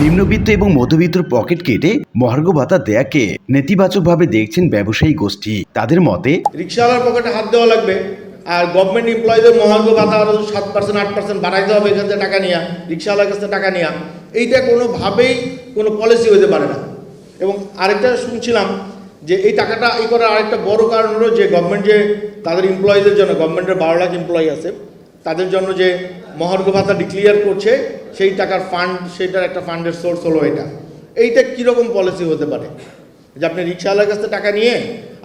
নিম্নবিত্ত এবং মধ্যবিত্তর পকেট কেটে মহার্ঘ ভাতা দেয়াকে নেতিবাচকভাবে দেখছেন ব্যবসায়ী গোষ্ঠী। তাদের মতে, রিক্সাওয়ালার পকেটে হাত দেওয়া লাগবে আর গভর্নমেন্ট এমপ্লয়ীদের মহার্ঘ ভাতা আরও সাত পার্সেন্ট আট পার্সেন্ট বাড়াইতে হবে এখান থেকে টাকা নিয়ে, রিক্সাওয়ালার কাছ টাকা নিয়ে। এইটা কোনোভাবেই কোনো পলিসি হতে পারে না। এবং আরেকটা শুনছিলাম যে এই টাকাটা এই করার আরেকটা বড় কারণ হলো যে গভর্নমেন্ট যে তাদের এমপ্লয়ীদের জন্য গভর্নমেন্টের বারো লাখ এমপ্লয়ি আছে, তাদের জন্য যে মহার্ঘ ভাতা ডিক্লিয়ার করছে সেই টাকার ফান্ড সেটার একটা ফান্ডের সোর্স হলো এটা। এইটা কীরকম পলিসি হতে পারে? যে আপনি রিক্সাওয়ালার কাছ থেকে টাকা নিয়ে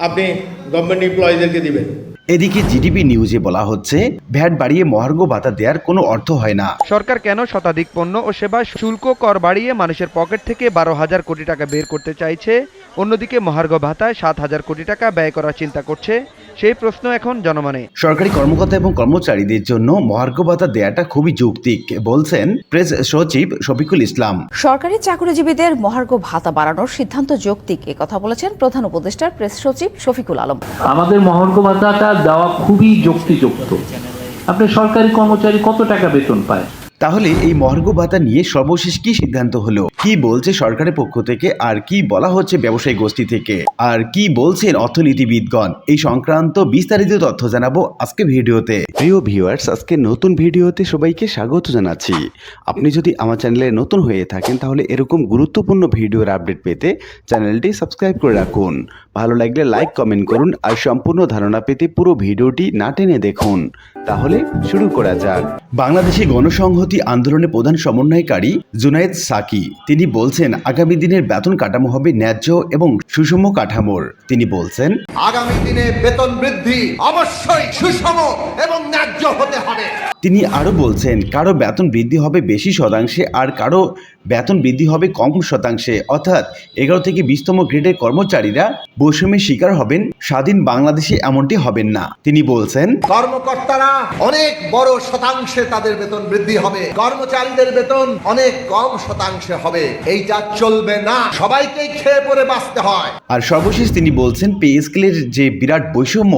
আপনি গভর্নমেন্ট এমপ্লয়ীদেরকে দিবেন। এদিকে জিডিপি নিউজে বলা হচ্ছে ভ্যাট বাড়িয়ে মহার্ঘ ভাতা দেওয়ার কোনো অর্থ হয় না। সরকার কেন শতাধিক পণ্য ও সেবা শুল্ক কর বাড়িয়ে মানুষের পকেট থেকে বারো হাজার কোটি টাকা বের করতে চাইছে? অন্যদিকে মহার্ঘ ভাতায় সাত হাজার কোটি টাকা ব্যয় করার চিন্তা করছে সেই প্রশ্ন এখন জনমনে। সরকারি কর্মকর্তা এবং কর্মচারীদের জন্য মহার্ঘ ভাতা দেয়াটা খুবই যৌক্তিক বলছেন প্রেস সচিব শফিকুল ইসলাম। সরকারি চাকরিজীবীদের মহার্ঘ ভাতা বাড়ানোর সিদ্ধান্ত যৌক্তিক এ কথা বলেছেন প্রধান উপদেষ্টার প্রেস সচিব শফিকুল আলম। আমাদের মহার্ঘ ভাতাটা দেওয়া খুবই যুক্তিযুক্ত। আপনি সরকারি কর্মচারী কত টাকা বেতন পায়? তাহলে এই মহার্ঘ ভাতা নিয়ে সর্বশেষ কি সিদ্ধান্ত হলো? কি বলছে সরকারের পক্ষ থেকে? আর কি বলা হচ্ছে ব্যবসায়ী গোষ্ঠী থেকে? আর কি বলছেন অর্থনীতিবিদগণ? এই সংক্রান্ত বিস্তারিত তথ্য জানাব আজকে ভিডিওতে। প্রিয় ভিউয়ার্স আজকে নতুন ভিডিওতে সবাইকে স্বাগত জানাচ্ছি। আপনি যদি আমার চ্যানেলে নতুন হয়ে থাকেন তাহলে এরকম গুরুত্বপূর্ণ ভিডিওর আপডেট পেতে চ্যানেলটি সাবস্ক্রাইব করে রাখুন। ভালো লাগলে লাইক কমেন্ট করুন আর সম্পূর্ণ ধারণা পেতে পুরো ভিডিওটি না টেনে দেখুন। তাহলে শুরু করা যাক। বাংলাদেশি গণসংহতি আন্দোলনের প্রধান সমন্বয়কারী জুনায়েদ সাকি। তিনি বলছেন আগামী দিনের বেতন কাঠামো হবে ন্যায্য এবং সুষম কাঠামোর। তিনি বলছেন আগামী দিনে বেতন বৃদ্ধি অবশ্যই সুষম এবং ন্যায্য হতে হবে। তিনি আরও বলছেন কারও বেতন বৃদ্ধি হবে বেশি শতাংশে আর কারও বেতন বৃদ্ধি হবে কম শতাংশে। অর্থাৎ এগারো থেকে বিশতম গ্রেডের কর্মচারীরা বৈষম্যের শিকার হবেন স্বাধীন বাংলাদেশে এমনটি হবেন না। তিনি বলছেন কর্মকর্তারা অনেক বড় শতাংশে তাদের বেতন বৃদ্ধি হবে। কর্মচারীদের বেতন অনেক কম শতাংশে হবে। এইটা চলবে না। সবাইকেই খেয়ে পরে বাঁচতে হয়। আর সর্বশেষ তিনি বলছেন পে স্কেলের যে বিরাট বৈষম্য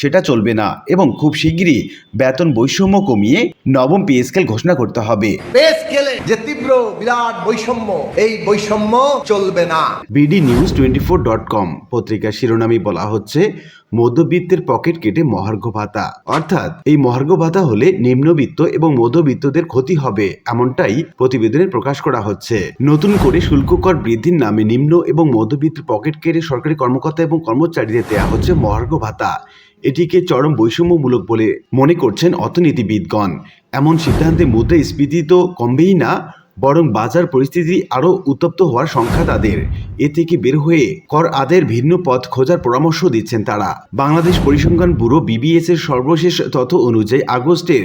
সেটা চলবে না এবং খুব শিগগিরই বেতন বৈষম্য কমিয়ে নবম পে স্কেল ঘোষণা করতে হবে। পে স্কেলে যে তীব্র বিরাট বৈষম্য, এই বৈষম্য চলবে না। BD news twenty four dot com পত্রিকার শিরোনামে বলা হচ্ছে, মধ্যবিত্তের পকেট কেটে মহার্ঘ ভাতা। অর্থাৎ, এই মহার্ঘ ভাতা হলে নিম্নবিত্ত এবং মধ্যবিত্তদের ক্ষতি হবে, এমনটাই প্রতিবেদনে প্রকাশ করা হচ্ছে। নতুন করে শুল্ক কর বৃদ্ধির নামে নিম্ন এবং মধ্যবিত্ত পকেট কেটে সরকারি কর্মকর্তা এবং কর্মচারীদের দেওয়া হচ্ছে মহার্ঘ ভাতা। এটিকে চরম বৈষম্যমূলক বলে মনে করছেন অর্থনীতিবিদগণ। এমন সিদ্ধান্তে মুদ্রাস্ফীতি তো কমবেই না বরং বাজার পরিস্থিতি আরও উত্তপ্ত হওয়ার সংখ্যা তাদের। এ থেকে বের হয়ে কর আদের ভিন্ন পথ খোঁজার পরামর্শ দিচ্ছেন তারা। বাংলাদেশ পরিসংখ্যান ব্যুরো বিবিএস এর সর্বশেষ তথ্য অনুযায়ী আগস্টের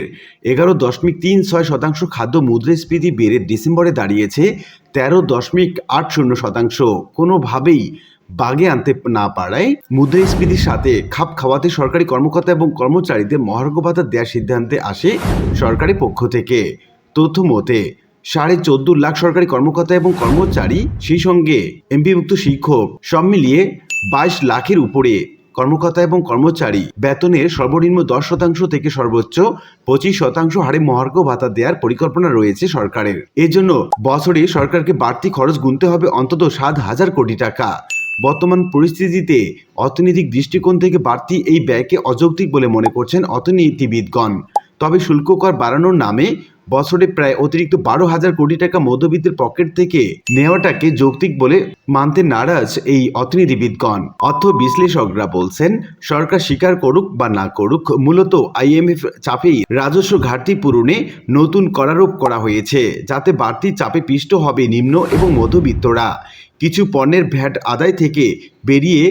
এগারো দশমিক তিন ছয় শতাংশ খাদ্য মুদ্রাস্ফীতি বেড়ে ডিসেম্বরে দাঁড়িয়েছে তেরো দশমিক আট শূন্য শতাংশ। কোনোভাবেই বাগে আনতে না পারায় মুদ্রাস্ফীতির সাথে খাপ খাওয়াতে সরকারি কর্মকর্তা এবং কর্মচারীদের মহার্ঘ ভাতা দেওয়ার সিদ্ধান্তে আসে সরকারি পক্ষ থেকে। তথ্য মতে সাড়ে চোদ্দ লাখ সরকারি কর্মকর্তা এবং কর্মচারী সেই সঙ্গে এমপিভুক্ত শিক্ষক সব মিলিয়ে বাইশ লাখের উপরে কর্মকর্তা এবং কর্মচারী বেতনের সর্বনিম্ন দশ শতাংশ থেকে সর্বোচ্চ পঁচিশ শতাংশ হারে মহার্ঘ ভাতা দেওয়ার পরিকল্পনা রয়েছে সরকারের। এজন্য বছরে সরকারকে বাড়তি খরচ গুনতে হবে অন্তত সাত হাজার কোটি টাকা। বর্তমান পরিস্থিতিতে অর্থনৈতিক দৃষ্টিকোণ থেকে বাড়তি এই ব্যয়কে অযৌক্তিক বলে মনে করছেন অর্থনীতিবিদগণ। তবে শুল্ক কর বাড়ানোর নামে বছরে প্রায় অতিরিক্ত বারো হাজার কোটি টাকা মধ্যবিত্তের পকেট থেকে নেওয়াটাকে যৌক্তিক বলে মানতে নারাজ এই অর্থনীতিবিদগণ। অর্থ বিশ্লেষকরা বলছেন, সরকার স্বীকার করুক বা না করুক, মূলত আইএমএফ চাপেই রাজস্ব ঘাটতি পূরণে নতুন করারোপ করা হয়েছে, যাতে বাড়তি চাপে পিষ্ট হবে নিম্ন এবং মধ্যবিত্তরা। কিছু পণ্যের ভ্যাট আদায় থেকে বেরিয়ে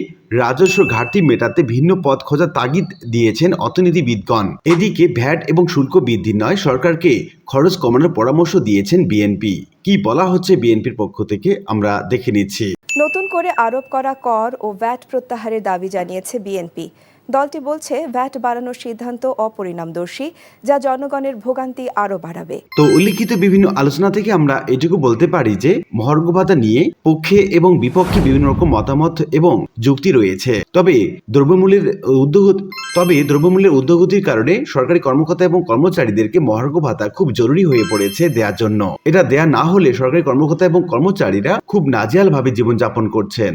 রাজস্ব ঘাটতি মেটাতে ভিন্ন পথ খোঁজার তাগিদ দিয়েছেন অর্থনীতিবিদগণ। এদিকে ভ্যাট এবং শুল্ক বৃদ্ধি নয়, সরকারকে খরচ কমানোর পরামর্শ দিয়েছেন বিএনপি কি বলা হচ্ছে বিএনপির পক্ষ থেকে, আমরা দেখে নিচ্ছি। নতুন করে আরোপ করা কর ও ভ্যাট প্রত্যাহারের দাবি জানিয়েছে বিএনপি দলটি বলছে, ভ্যাট বাড়ানোর সিদ্ধান্ত অপরিণামদর্শী, যা জনগণের ভোগান্তি আরও বাড়াবে। তো উল্লিখিত বিভিন্ন আলোচনা থেকে আমরা এটুকু বলতে পারি যে, মহার্ঘ ভাতা নিয়ে পক্ষে এবং বিপক্ষে বিভিন্ন রকম মতামত এবং যুক্তি রয়েছে। তবে দ্রব্যমূল্যের উদ্যোগ, তবে দ্রব্যমূল্যের উদ্যোগতির কারণে সরকারি কর্মকর্তা এবং কর্মচারীদেরকে মহার্ঘ ভাতা খুব জরুরি হয়ে পড়েছে দেওয়ার জন্য। এটা দেয়া না হলে সরকারি কর্মকর্তা এবং কর্মচারীরা খুব নাজেহাল ভাবে জীবনযাপন করছেন।